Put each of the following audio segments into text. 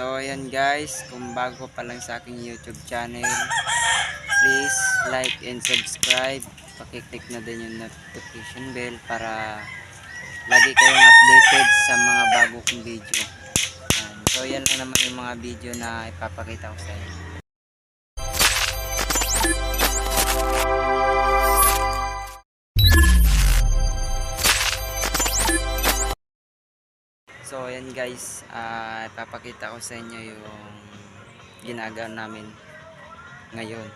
So, ayan guys, kung bago pa lang sa aking YouTube channel, please like and subscribe. Pakiclick na din yung notification bell para lagi kayong updated sa mga bago kong video. So, yan lang naman yung mga video na ipapakita ko sa inyo. Guys, ah ipapakita ko sa inyo yung ginagawa namin ngayon.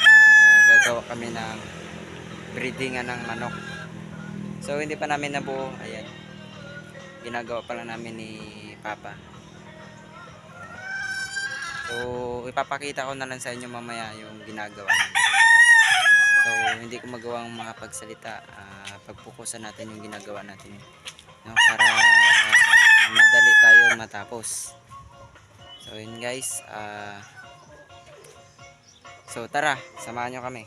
Ah, gagawa kami ng breedingan ng manok. So hindi pa namin nabuo, ayan. Ginagawa pa lang namin ni Papa. So ipapakita ko na lang sa inyo mamaya yung ginagawa namin. So hindi ko magawang makapagsalita, ah pagpukusan natin yung ginagawa natin no, para matapos. So yun guys ah so tara samahan nyo kami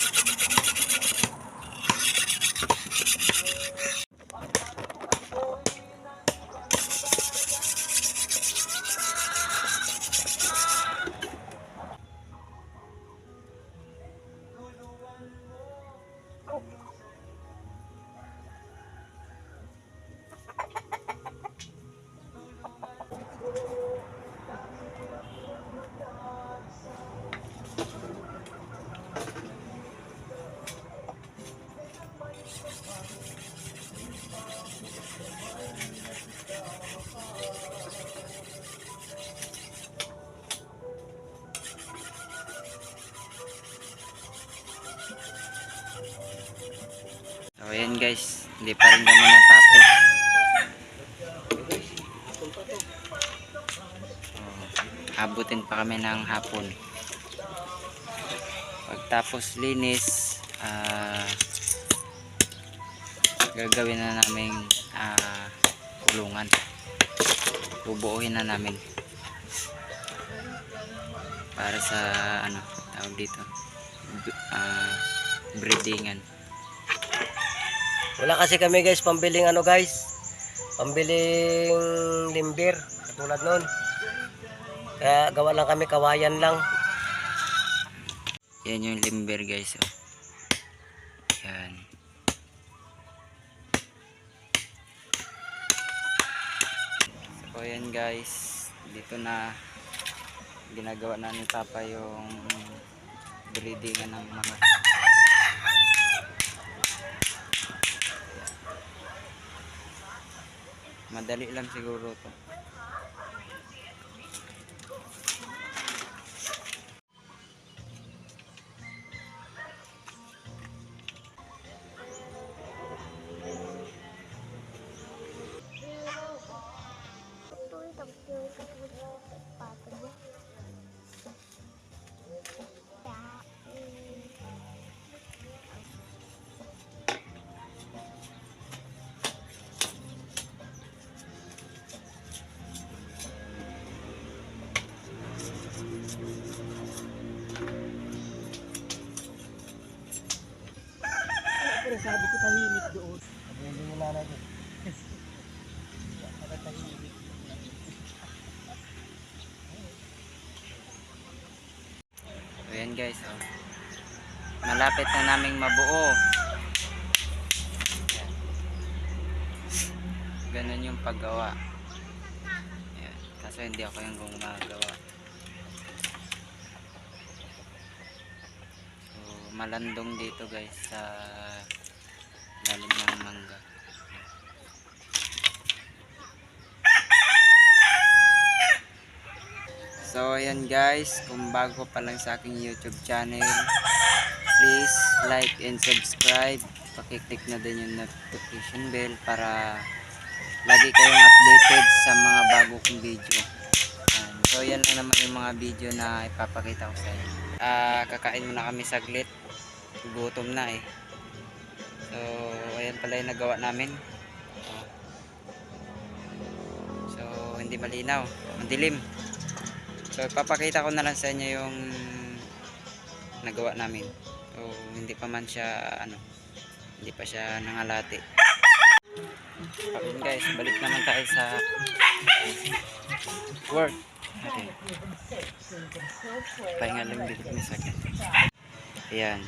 ayan guys, hindi pa rin kami natapos. Oh, abutin pa kami ng hapon. Pagtapos linis, ah gagawin na namin ah kulungan. Bubuuhin na namin. Para sa ano, tawag dito. ah breedingan. Wala kasi kami guys pambiling ano guys. Pambiling limbir katulad nun. Kaya gawa lang kami kawayan lang. Yan yung limber guys. Oh. Yan. So yan guys. Dito na ginagawa na ni Papa yung breedingan ng mga Madali lang siguro to. Siyempre, sabi ko tahimik doon. Sabi hindi mo nanay ko. tahimik. Ayan guys, oh. Malapit na naming mabuo. Ayan. Ganun yung paggawa. Ayan. Kaso hindi ako yung gumagawa. So, malandong dito guys sa lalim ng mangga. So ayan guys, kung bago pa lang sa aking YouTube channel, please like and subscribe. Pakiclick na din yung notification bell para lagi kayong updated sa mga bago kong video. So yan lang naman yung mga video na ipapakita ko sa inyo. Ah, kakain muna kami saglit. Gutom na eh. So ayan pala yung nagawa namin. So hindi malinaw, madilim. So, papakita ko na lang sa inyo yung nagawa namin. So, hindi pa man siya, ano, hindi pa siya nangalati. Ayun guys, balik naman tayo sa work. Okay. Pahinga lang dito sa akin. Ayan.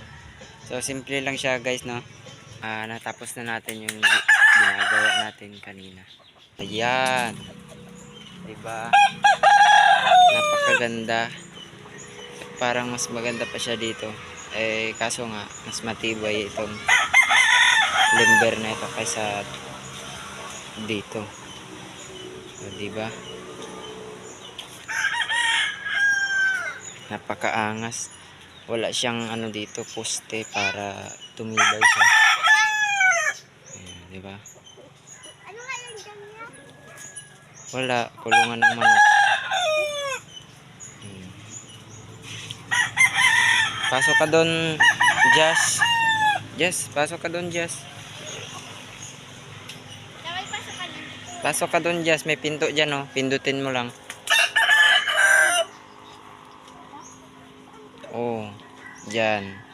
So, simple lang siya guys, no? Ah, natapos na natin yung ginagawa natin kanina. Ayan. Diba? napakaganda parang mas maganda pa siya dito eh kaso nga mas matibay itong limber na ito kaysa dito so, diba napakaangas wala siyang ano dito poste para tumibay siya Ayan, diba wala kulungan ng manok Hmm. Pasok ka doon, Jess. Jess, pasok ka doon, Jess. Pasok ka doon, Jess. May pinto dyan, oh. Pindutin mo lang. Oh, dyan.